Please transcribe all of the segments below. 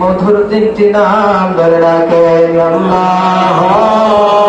মধুর তিনটি নাম ধরে ডাকে আল্লাহ।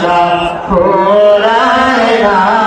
আশা খোলায় না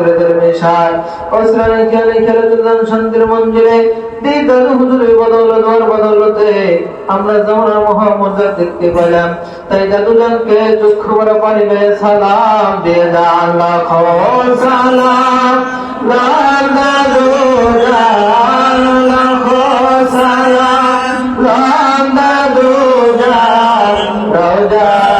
মাগরিবের মেশার অসরানি খেলে খেলে দুদান শান্তির মঞ্জিলে দিদার হুজুরের বদৌলত ওর বদৌলতে আমরা জামানার মহামর্যাদা দেখতে পেলাম। তাই দাদুজানকে চক্ষু ভরা পানি বেয়ে সালাম দিয়ে যা আল্লাহ খবর। সালাম লাল দাদু আল্লাহ সালাম লাল দাদু রোজা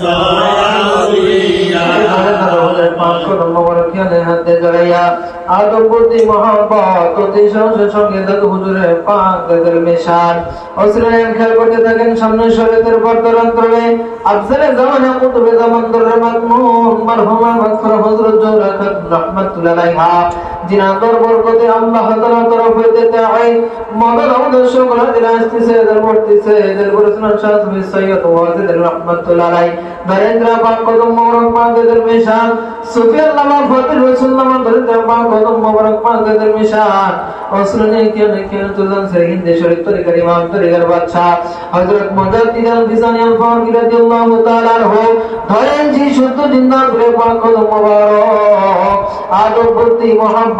শ্রেষ্ঠ আউলিয়া আদবতি মহাব্বত অতি সহজের সঙ্গে দাদু হুজুরের পাক দাদের মেশান অসিলেন খেয়াল করতে থাকেন সামনে শরীয়তের পর্দার অন্তরে আফজালে জামানা কুতুবে জামান দরের মাকমুন মারহুমা মাগফিরা হযরত জওহরা খাতুন রাহমাতুল্লাহ আলাইহা জিনাদর বরকতে আল্লাহ তাআলা তরফ হইতে তাই মদর আমাদের সকল দিন আসতেছে এদের পড়তেছে এদের পরিচালনা শাহ সৈয়দ ওয়াজিদ রাহমাতুল্লাহ আলাইহি। নরেন্দ্র পাক কদম মোবারক পাক মেশান সুফিয়ান নামা ফতির রাসূল নামা নরেন্দ্র পাক কদম মোবারক পাক এদের মেশান অসলনে কেন কেন তুলন সে হিন্দে শরীফ তরিকার ইমাম, তরিকার বাদশাহ হযরত মুজাদ্দিদ আল বিসানি রাদিয়াল্লাহু তাআলা আনহু, ধরেন জি শুদ্ধ জিন্দা করে পাক কদম মোবারক। আদবতি মোহাম্মত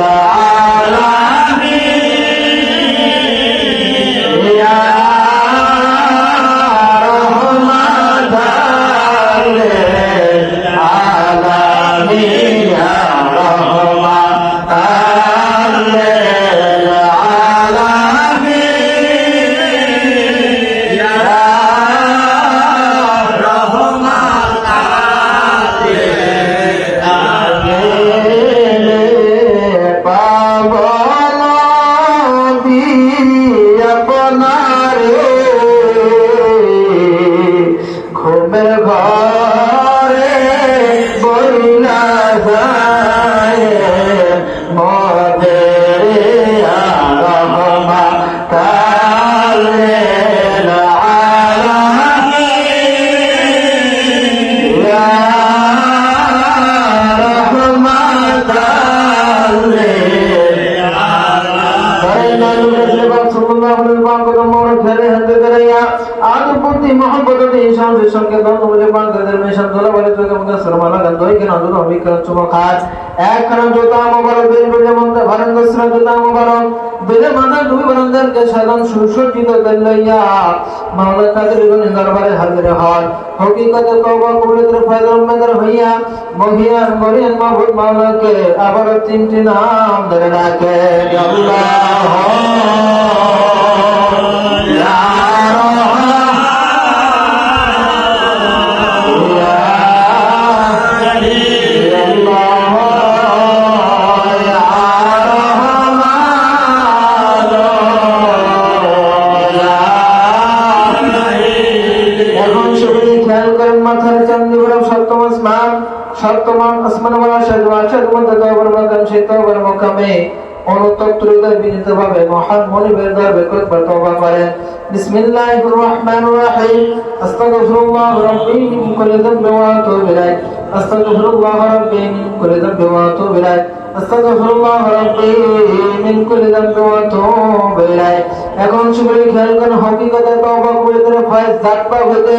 চুমো খাস এক কারণ জোতা মোবারক বের বেড়ে মন্তে ভারেন দোসরা জোতা মোবারক। বেড়ে মাথা দুই সাধারণ সুসজ্জিত লইয়া কাদের দরবারে হাজির হকিকতে তওবা কবুলের হইয়া মাওলাকে আবার তিনটি নাম ধরে ডাকে। আল্লাহ মনিবের দরবে কয়েকবার তওবা করেন বিসমিল্লাহির রহমানির রহিম আস্তাগফিরুল্লাহ রাব্বি মিন কুল্লি যামবি ওয়া আতুবু ইলাইহি আস্তাগফিরুল্লাহ রাব্বি মিন কুল্লি যামবি ওয়া আতুবু ইলাইহি আস্তাগফিরুল্লাহ রাব্বি মিন কুল্লি যামবি ওয়া আতুবু ইলাইহি এখন সবাই খেয়াল করেন হকিকতে তওবা করে করে ফয়েজ জাতবা হতে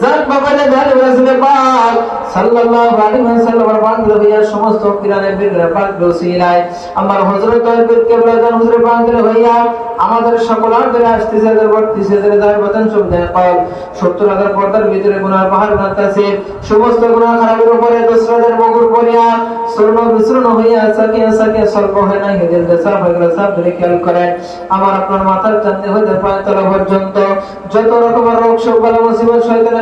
জান বাবালে দারে রাসূলে পাক। সাল্লাল্লাহু আলাইহি ওয়াসাল্লামের হইয়া সমস্ত কিরানে বীর পাক দোসিলায় আমার হযরত বীর কেবলা জান হুজুর বান্দা হইয়া আমাদের সকল আন্তরে আসতে সেদের ভর্তি সেদের যার বাদন সুবিধায় কল সত্তর হাজার পর্দার ভিতরে গুনার পাহাড় বাঁধতেছে সমস্ত গুণা খারাপের উপরে দোসরাদের মগুর পড়িয়া স্বর্ণ বিচূর্ণ হইয়া সাকিয়া সাকিয়া স্বল্প হয় নাই, হেদের দেশা হয়ে গেল ধরে খেয়াল করেন। আমার আপনার মাথার চান্দে হইতে পায় তলা পর্যন্ত যত রকমের রোগ, শোক, বালা, মুসিবত, শয়তানের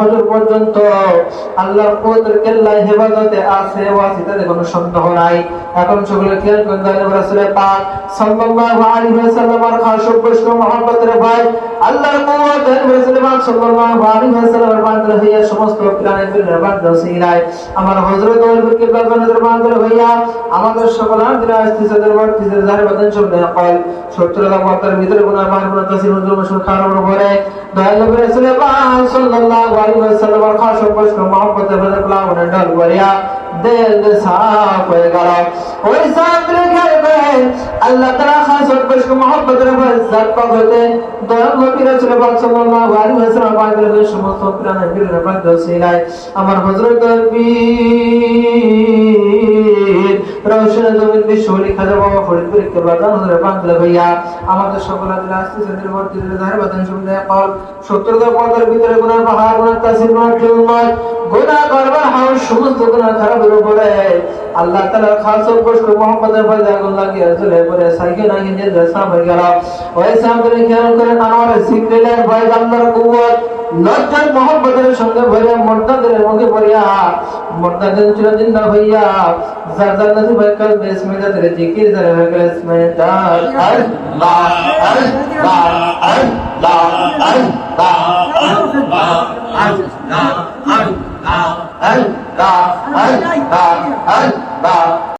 ফজর পর্যন্ত আল্লাহর কুদরতের হেফাজতে আছে ওয়াসিতাতে কোনো সন্দেহ নাই। এখন সকলে খেয়াল করেন রাসূলের পাক সাল্লাল্লাহু আলাইহি ওয়াসাল্লামের খাস মহব্বতের ভাই আল্লাহর মুআজ্জিন মুসলমান সাল্লাল্লাহু আলাইহি ওয়াসাল্লামের বান্দর হইয়া সমস্ত প্রাণীদের বান্দর সিরায়। আমার হযরত ওরকে বান্দর বান্দর হইয়া আমাদের সকলার দিন আস্তিসাদের বর্তিসের জাহের বাদন শব্দ কল সত্যতা মতার ভিতরে গুনাহ মান গুনাহ তাসির মজুর মশুর খারাপ করে দয়াল রাসূল সাল্লাল্লাহু আলাইহি ওয়াসাল্লামের খাস সম্পর্ক মহব্বত ভরে প্লাবনে ঢল করিয়া দিল সাফ হয়ে গেল। ওই সাফ রেখার করে আল্লাহ তাআলা খাসত বৈশক মহব্বতের উপর ইজ্জত পাবতে দয়াল নবী রাসূল পাক সাল্লাল্লাহু আলাইহি ওয়াসাল্লাম আমাদের সমস্ত প্রাণের বিরুদ্ধে আমার হযরত নবী রওশন জমিন বিশ্বলি খাজা বাবা ফরিদপুর কে বাদান হযরে বাংলা ভাইয়া আমাদের সকল আদিল আসতে সেদের ভর্তি দিলে বাদান সুবিধা কল সত্তর দা ভিতরে গুনাহ পাহাড়, গুনাহ তাসির, গুনাহ জুলমাত, গুনাহ করবার হাওয়া সমস্ত গুনাহ খারাপের উপরে। আল্লাহ তাআলা খাস বস্ক মোহাম্মদের ফয়দা লাগিয়ে চলে পরে সাইকে না গিয়ে যে সামনে গেল ওই সামনে খেয়াল করে আমার সিক্রেটের ভয় আল্লাহর কুওয়াত লজ্জার মোহাম্মদের সঙ্গে ভরিয়া মর্দাদের মুখে ভরিয়া মর্দাদের চিরদিন্দা হইয়া যার যার নদী ভাই কাল বেশ মেজা তেরে জিকির যারে হয়ে গেলে স্মেদার আল্লাহ আল্লাহ আল্লাহ আল্লাহ আল্লাহ আল্লাহ আল্লাহ আল্লাহ আল্লাহ আল্লাহ